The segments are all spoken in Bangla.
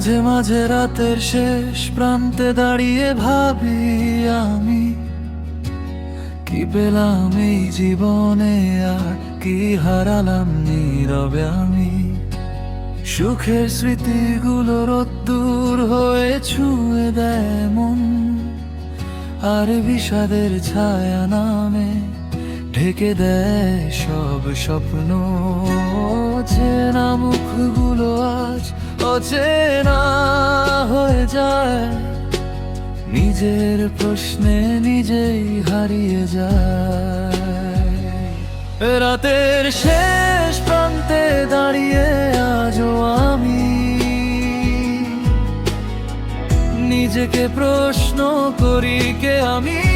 মাঝে মাঝে রাতের শেষ প্রান্তে দাঁড়িয়ে ভাবি আমি, কি পেলাম এই জীবনে আর কি হারালাম নীরবে আমি? সুখের স্মৃতিগুলো রোদ্দুর হয়ে ছুঁয়ে দেয় মন, আর বিষাদের ছায়া নামে ঢেকে দেয় সব স্বপ্ন। চেনা মুখগুলো আজ অচেনা হয়ে যায়। নিজের প্রশ্নে নিজেই হারিয়ে যায়। রাতের শেষ প্রান্তে দাঁড়িয়ে আজও আমি। নিজেকে প্রশ্ন করি কে আমি?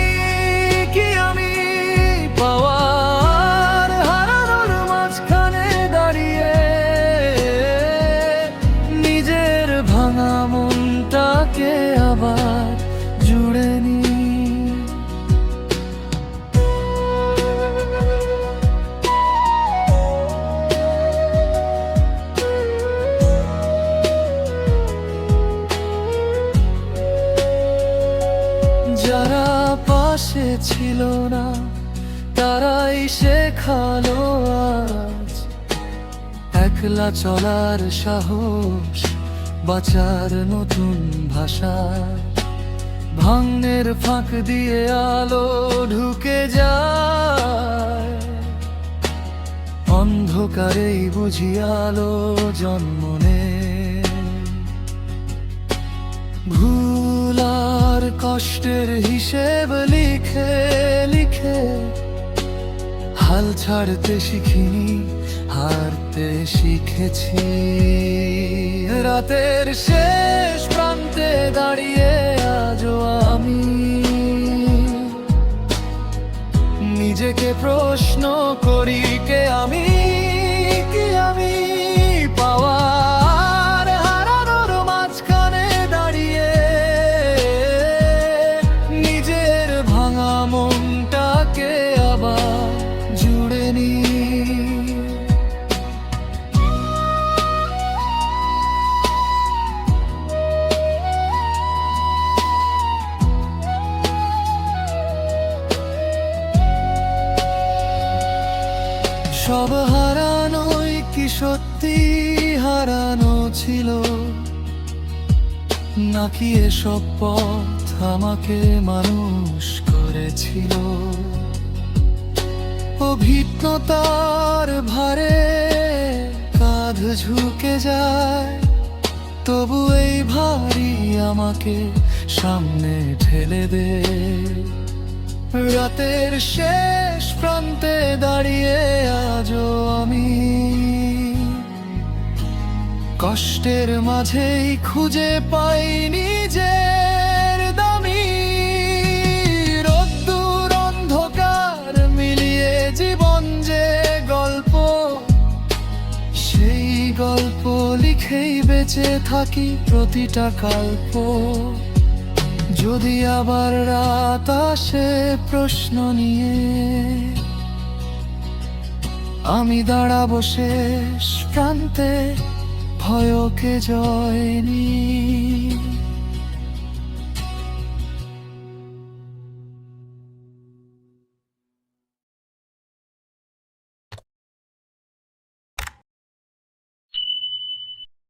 যারা পাশে ছিল না, তারাই শেখালো আজ। একলা চলার সাহস, বাঁচার নতুন ভাষা। ভাঙনের ফাঁক দিয়ে আলো ঢুকে যায়। অন্ধকারেই বুঝি আলো জন্ম আর কষ্টের হিসেব লিখে লিখে হাল ছাড়তে শিখিনি, হারতে শিখেছি। রাতের শেষ প্রান্তে দাঁড়িয়ে আজও আমি। নিজেকে প্রশ্ন করি, কে আমি? সব হারানোই কি সত্যি হারানো ছিল? নাকি এসব পথ আমাকে মানুষ করেছিল? অভিজ্ঞতার ভারে কাঁধ ঝুঁকে যায়, তবু এই ভারী আমাকে সামনে ঠেলে দেয় রাতের শেষ প্রান্তে দাঁড়িয়ে আজও আমি। কষ্টের মাঝেই খুঁজে পাই নিজের দামি। রোদ্দুর অন্ধকার মিলিয়ে জীবন যে গল্প, সেই গল্প লিখেই বেঁচে থাকি প্রতিটা কাল্প। যদি আবার রাত আসে প্রশ্ন নিয়ে আমি দাঁড়াবো শেষ প্রান্তে ভয়কে জয় নিয়ে?